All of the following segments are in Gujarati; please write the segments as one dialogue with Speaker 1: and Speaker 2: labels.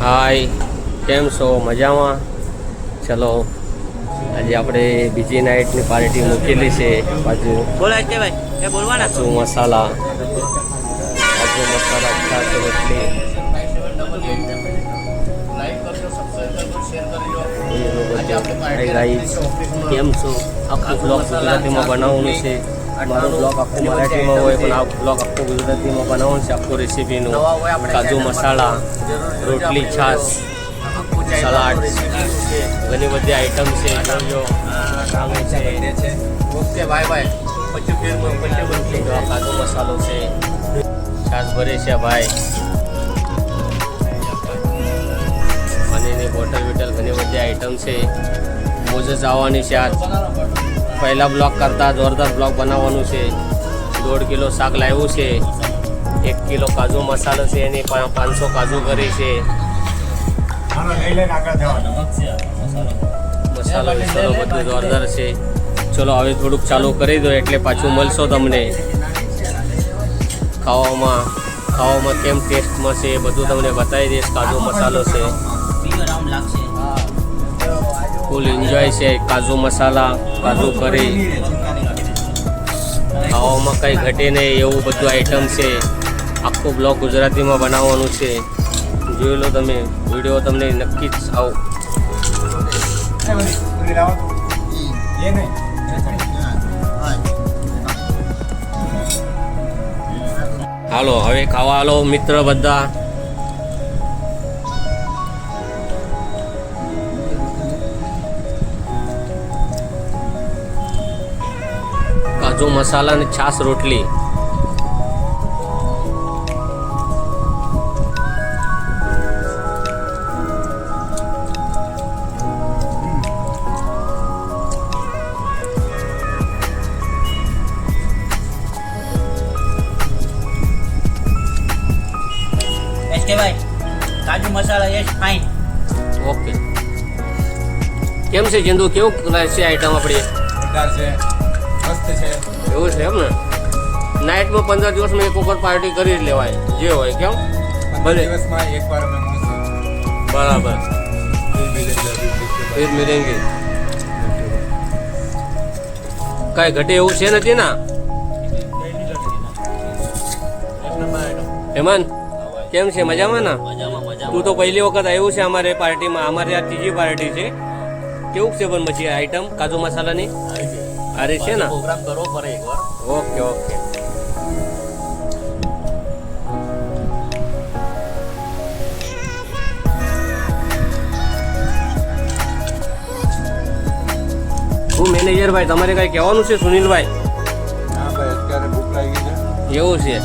Speaker 1: હાય કેમ છો? મજામાં? ચલો આજે આપણે બીજી નાઇટની પાર્ટી મૂકેલી છે બાજુ.
Speaker 2: બોલો કે ભાઈ. એ બોલવાના.
Speaker 1: બાજુ મસાલા. બાજુ મસાલા છાશ રોટલી. કેમ છો? આખું બ્લોગ ગુજરાતીમાં બનાવવાનું છે. મારો બ્લોગ આખો મરાઠીમાં હોય પણ આ બ્લોગ આખો ગુજરાતીમાં બનાવવાનું છે આખું રેસીપીનું કાજુ મસાલા રોટલી છાશ સલાડ. ઘણી બધી આઈટમ છે જોજો. છે
Speaker 2: ઓકે ભાઈ ભાઈ પછી ફિર પછી બનશે
Speaker 1: કાજુ મસાલો છે. છાશ ભરે છે ભાઈ. પાણીની બોટલ બીટલ ઘણી બધી આઈટમ છે. મોજસ આવવાની છે આજ. પહેલા બ્લોક કરતાં જોરદાર બ્લોક બનાવવાનું છે. દોઢ કિલો શાક લાવ્યું છે. એક કિલો કાજુ મસાલો છે એની પાંચસો કાજુ કરી છે. મસાલો વિસાલો બધું જોરદાર છે. ચલો, હવે થોડુંક ચાલુ કરી દો એટલે પાછું મળશો તમને. ખાવામાં ખાવામાં કેમ ટેસ્ટમાં છે એ બધું તમને બતાવી દઈશ, કાજુ મસાલો છે. ફૂલ એન્જોય છે, કાજુ મસાલા, કાજુ કરી ખાવામાં કંઈ ઘટે નહીં, એવું બધું આઈટમ છે. આખું બ્લોગ ગુજરાતીમાં બનાવવાનું છે. જોઈ લો તમે વીડિયો તમને નક્કી જ આવો હાલો, હવે ખાવા હાલો મિત્ર બધા. કાજુ મસાલા અને છાશ રોટલી.
Speaker 2: કાજુ મસાલા એ ફાઇન
Speaker 1: ઓકે કેમ છે જિંદુ? કેવું લાગે છે આઈટમ આપણી?
Speaker 3: છે. મસ્ત છે.
Speaker 1: એવું છે એમ ને નાઇટમાં પંદર દિવસમાં એક વખત પાર્ટી કરી જ લેવાય. જે હોય કેમ? ભલે.
Speaker 3: દિવસમાં
Speaker 1: બરાબર.
Speaker 3: ફિર મિલેંગે
Speaker 1: કાંઈ ઘટે એવું છે નથી ના હેમંત કેમ છે? મજામાં ના? તું તો પહેલી વખત આવ્યું છે અમારે પાર્ટીમાં. અમારે આ ત્રીજી પાર્ટી છે. કેવું છે પણ પછી આઈટમ કાજુ મસાલાની? અરે છે ને.
Speaker 2: પ્રોગ્રામ કરવો પડે એકવાર.
Speaker 1: Okay okay. હું મેનેજર ભાઈ તમારે કઈ કહેવાનું છે સુનિલભાઈ?
Speaker 3: હા ભાઈ અત્યારે ભૂખ લાગી છે.
Speaker 1: એવું છે?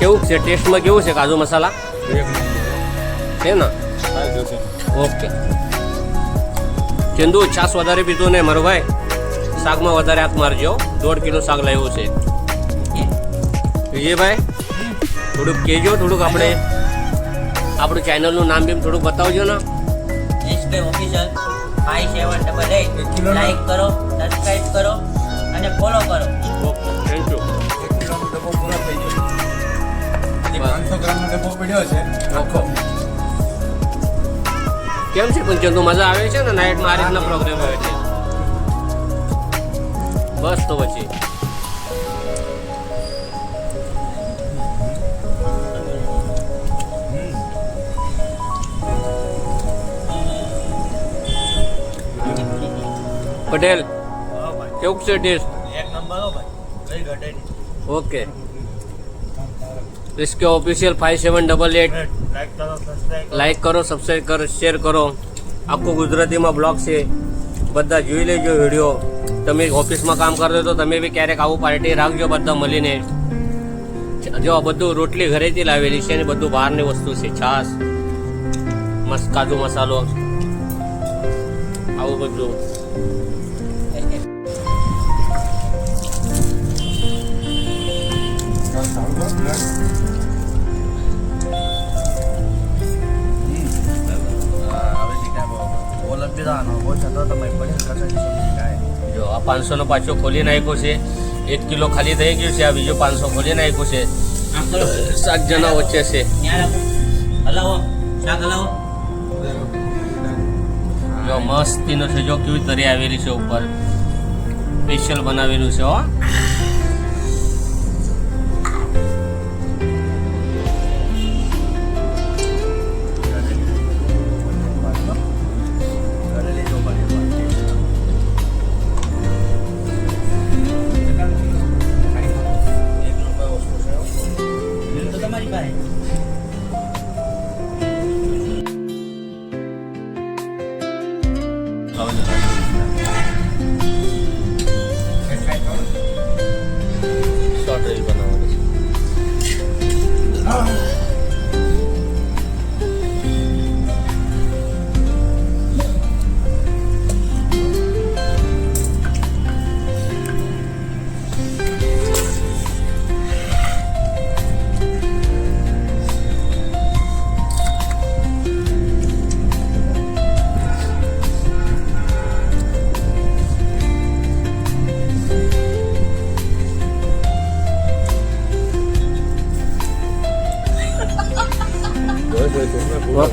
Speaker 1: કેવું છે? ટેસ્ટમાં કેવું છે કાજુ મસાલા?
Speaker 3: એક
Speaker 1: છે ને? ઓકે. ચંદુ છાસ વધારે પીધો ને મારો ભાઈ. શાકમાં વધારે હાથ મારજો. દોઢ કિલો શાક લાવ્યું છે. વિજયભાઈ થોડુંક કહેજો થોડુંક આપણે આપણું ચેનલનું નામ બી થોડુંક બતાવજો ને.
Speaker 2: S K official five
Speaker 3: seven
Speaker 2: double
Speaker 3: eight
Speaker 2: like કરો સબસ્ક્રાઇબ કરો અને ફોલો કરો.
Speaker 1: ઓકે થેન્ક યુ
Speaker 3: એક કિલોનો ડબ્બો પૂરો થઈ ગયો. પાંચસો ગ્રામનો ડબ્બો પડ્યો છે. આખો
Speaker 1: કેમ છે પંચન મજા આવે છે ને? નાઇટમાં આ રીતના પ્રોગ્રામ આવે છે. બસ તો પછી પટેલ કેવું છે ટેસ્ટ
Speaker 2: એક નંબર હો ભાઈ કઈ ઘટે નહીં
Speaker 1: ઓકે इसके official five seven double eight
Speaker 2: like કરો સબસ્ક્રાઇબ
Speaker 1: લાઈક કરો સબસ્ક્રાઈબ કરો શેર કરો આખું ગુજરાતીમાં બ્લોગ છે બધા જોઈ લેજો વિડીયો તમે ઓફિસમાં કામ કરતો તો તમે બી ક્યારેક આવું પાર્ટી રાખજો બધા મળીને. જો બધું રોટલી ઘરેથી લાવેલી છે ને બધું બહારની વસ્તુ છે, છાશ, મસ્ત કાજુ મસાલો. આવું બધું.
Speaker 2: ઓલગ દીધાનો ઓછા તો તમે પડી કરશે
Speaker 1: જો આ પાંચસો નો પાછો ખોલી નાખ્યો છે. એક કિલો ખાલી થઈ ગયું છે આ બીજો પાંચસો ખોલી નાખ્યો છે. સાત જણા વચ્ચે છે. જો મસ્તીનો છે જો કેવી તરી આવેલી છે ઉપર. સ્પેશિયલ બનાવેલું છે હો.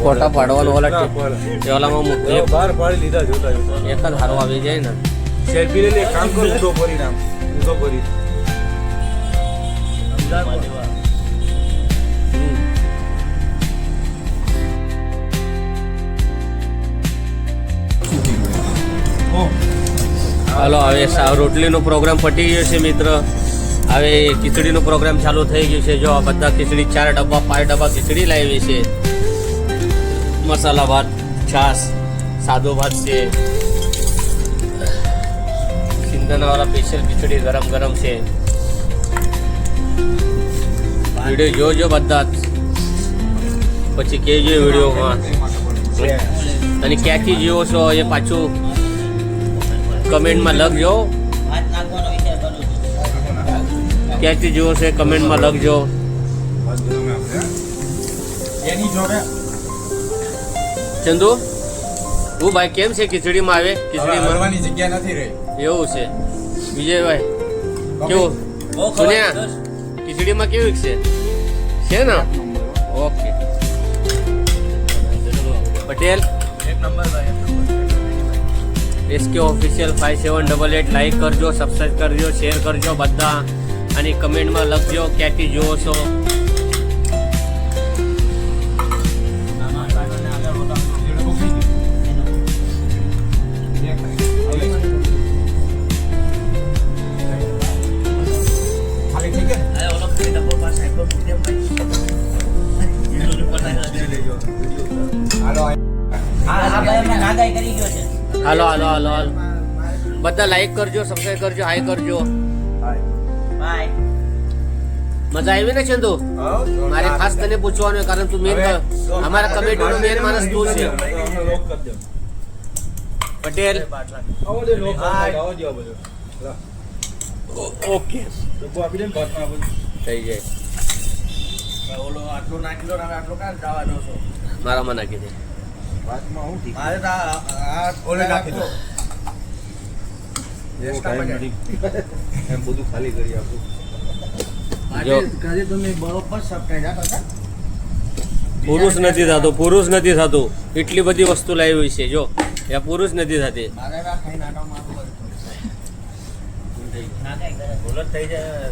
Speaker 1: ફોટા પાડવાનો ઓલા ઓલામાં મૂક-
Speaker 3: બહાર પાડી લીધા જોતા જોતા.
Speaker 1: એક જ હારો આવી જાય ને.
Speaker 3: સેલ્ફી લઈને એક કામ કર ઊંધો કરી નામ ઊંધો
Speaker 1: હાલો હવે સા- રોટલીનો પ્રોગ્રામ પટી ગયો છે મિત્ર. હવે ખીચડીનો પ્રોગ્રામ ચાલુ થઈ ગયો છે. જો આ બધા ખીચડી ચાર ડબ્બા પાંચ ડબ્બા ખીચડી લાવી છે. મસાલા ભાત છાસ સાદો ભાત છે. સિંધનાવાળા સ્પેશિયલ ખીચડી ગરમ ગરમ છે. વીડિયો જોજો બધા પછી કહેજો વિડીયોમાં. અને ક્યાંથી જીવો છો એ પાછું કમેન્ટમાં લખજો. ક્યાંથી જીવો છો એ કમેન્ટમાં લખજો.
Speaker 3: એની જોડે
Speaker 1: ચંદુ હું ભાઈ કેમ છે ખીચડીમાં આવે? ખીચડી
Speaker 3: મરવાની જગ્યા નથી રહી.
Speaker 1: એવું છે. વિજયભાઈ કેવું? સુન્યા ખીચડીમાં કેવું છે? છે ને? ઓકે. પટેલ
Speaker 2: એક નંબર ભાઈ
Speaker 1: SK official five seven double eight like કરજો સબસ્ક્રાઈબ કરજો શેર કરજો બધા. અને કમેન્ટમાં લખજો ક્યાંથી જુઓ છો?
Speaker 3: હાલો
Speaker 1: હાલો હાલો હાલો. બધા લાઈક કરજો સબસ્ક્રાઈબ કરજો હાય કરજો.
Speaker 2: બાય
Speaker 1: મજા આવી ને ચંદુ? મારે ખાસ તને પૂછવાનું કારણ તું મેન અમારા કમિટીનો મેન માણસ તું છે. પટેલ? ઓકે. થઈ જાય.
Speaker 2: ઓલો આટલો નાખી લો આટલો કાં જવાનો છો?
Speaker 1: મારામાં નાખી દે.
Speaker 2: મારે તો આ- આ
Speaker 3: ઓલે નાખી દો. એમ બધું ખાલી કરી આપું.
Speaker 1: જો.
Speaker 2: આજે તમે બરોબર સપ્તાહ જતા હતા
Speaker 1: પુરુષ નથી થતું પુરુષ નથી થતું. એટલી બધી વસ્તુ લાવી છે જો. એ પુરુષ નથી થતી.
Speaker 2: થઈ જાય.